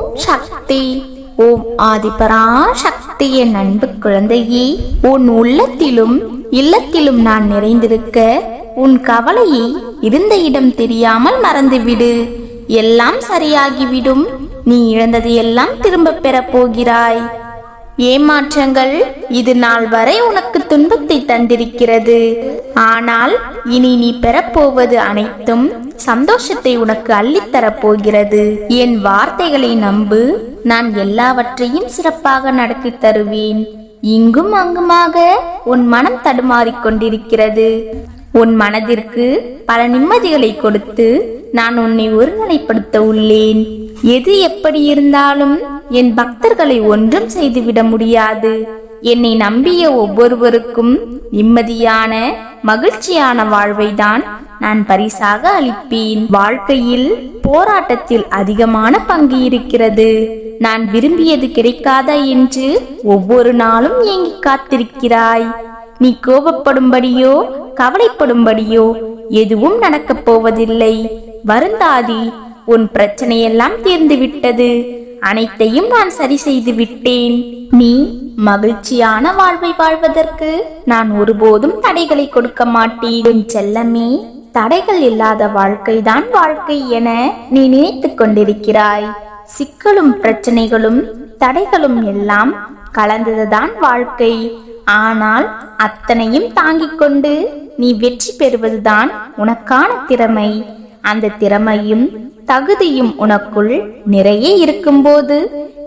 ஓம் சக்தி. ஓம் ஆதிபரா சக்தி என் அன்பு குழந்தையே உன் உள்ளத்திலும் இல்லத்திலும் நான் நிறைந்திருக்க உன் கவலையை இருந்த இடம் தெரியாமல் மறந்துவிடு. எல்லாம் சரியாகிவிடும். நீ இழந்தது எல்லாம் திரும்பப் பெறப் போகிறாய். ஏமாற்றங்கள் இது நாள் வரை உனக்கு துன்பத்தை தந்திருக்கிறது. ஆனால் இனி நீ பெறப்போவது அனைத்தும் சந்தோஷத்தை உனக்கு அள்ளித்தரப் போகிறது. என் வார்த்தைகளை நம்பு. நான் எல்லாவற்றையும் சிறப்பாக நடத்தி தருவேன். இங்கும் அங்குமாக உன் மனம் தடுமாறிக் கொண்டிருக்கிறது. உன் மனதிற்கு பல நிம்மதிகளை கொடுத்து நான் உன்னை ஒருநிலைப்படுத்த உள்ளேன். எது எப்படி இருந்தாலும் என் பக்தர்களை ஒன்றும் செய்துவிட முடியாது. என்னை நம்பிய ஒவ்வொருவருக்கும் நிம்மதியான மகிழ்ச்சியான வாழ்வை தான் நான் பரிசாக அளிப்பேன். வாழ்க்கையில் போராட்டத்தில் அதிகமான பங்கு இருக்கிறது. நான் விரும்பியது கிடைக்காதா என்று ஒவ்வொரு நாளும் ஏங்கி காத்திருக்கிறாய். நீ கோபப்படும்படியோ கவலைப்படும்படியோ எதுவும் நடக்கப் போவதில்லை. வருந்தாதி உன் பிரச்சனையெல்லாம் தீர்ந்து விட்டது அனைத்தையும் நான் சரி செய்து விட்டேன். நீ மகிழ்ச்சியான வாழ்வை வாழ்வதற்கு நான் ஒருபோதும் தடைகளை கொடுக்க மாட்டேன். என் செல்லமே தடைகள் இல்லாத வாழ்க்கைதான் வாழ்க்கை என நீ நினைத்துக் கொண்டிருக்கிறாய். சிக்கலும் பிரச்சனைகளும் தடைகளும் எல்லாம் கலந்ததுதான் வாழ்க்கை. ஆனால் அத்தனையும் தாங்கிக் கொண்டு நீ வெற்றி பெறுவதுதான் உனக்கான திறமை. அந்த திறமையும் தகுதியும் உனக்குள் நிறைய இருக்கும்போது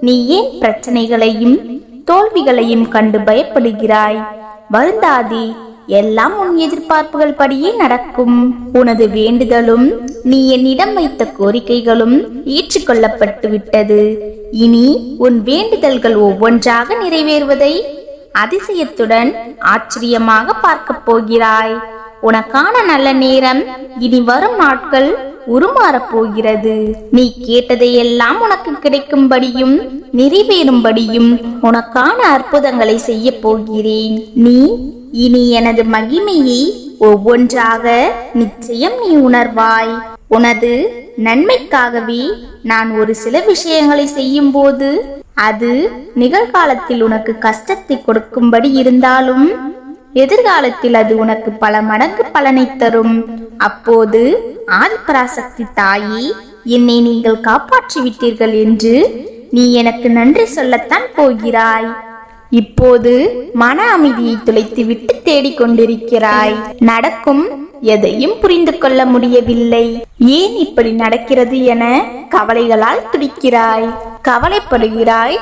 நீ ஏன் பிரச்சனைகளையும் தோல்விகளையும் கண்டு பயப்படுகிறாய்? வருந்தாதி எல்லாம் உன் எதிர்பார்ப்புகள் படியே நடக்கும். உனது வேண்டுதலும் நீ என்னிடம் வைத்த கோரிக்கைகளும் ஏற்றுக்கொள்ளப்பட்டு விட்டது இனி உன் வேண்டுதல்கள் ஒவ்வொன்றாக நிறைவேறுவதை அதிசயத்துடன் ஆச்சரியமாக பார்க்கப் போகிறாய். உனக்கான நல்ல நேரம் இனி வரும் நாட்கள் உருமாறப் போகிறது நீ கேட்டதையெல்லாம் உனக்கு கிடைக்கும்படியும் நிறைவேறும்படியும் உனக்கான அற்புதங்களை செய்ய போகிறேன். நீ இனி எனது மகிமையை ஒவ்வொன்றாக நிச்சயம் நீ உணர்வாய். உனது நன்மைக்காகவே நான் ஒரு சில விஷயங்களை செய்யும் போது அது நிகழ்காலத்தில் உனக்கு கஷ்டத்தை கொடுக்கும்படி இருந்தாலும் எதிர்காலத்தில் அது உனக்கு பல மடங்கு பலனை தரும். அப்போது ஆதிபராசக்தி தாயி என்னை நீங்கள் காப்பாற்றி விட்டீர்கள் என்று நீ எனக்கு நன்றி சொல்லத்தான் போகிறாய். இப்போது மன அமைதியை துளைத்து விட்டு தேடிக்கொண்டிருக்கிறாய் நடக்கும் எதையும் புரிந்து கொள்ள முடியவில்லை. ஏன் இப்படி நடக்கிறது என கவலைகளால் துடிக்கிறாய். கவலைப்படுகிறாய்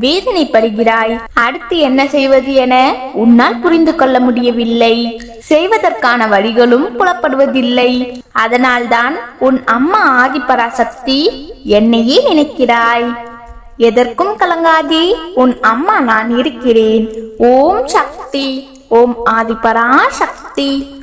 வேதனைப்படுகிறாய். அடுத்து என்ன செய்வது என உன்னால் புரிந்து கொள்ள முடியவில்லை. செய்வதற்கான வழிகளும் புலப்படுவதில்லை. அதனால்தான் உன் அம்மா ஆதிபராசக்தி என்னையே நினைக்கிறாய். எதற்கும் கலங்காதே உன் அம்மா நான் இருக்கிறேன். ஓம் சக்தி ஓம் ஆதிபரா சக்தி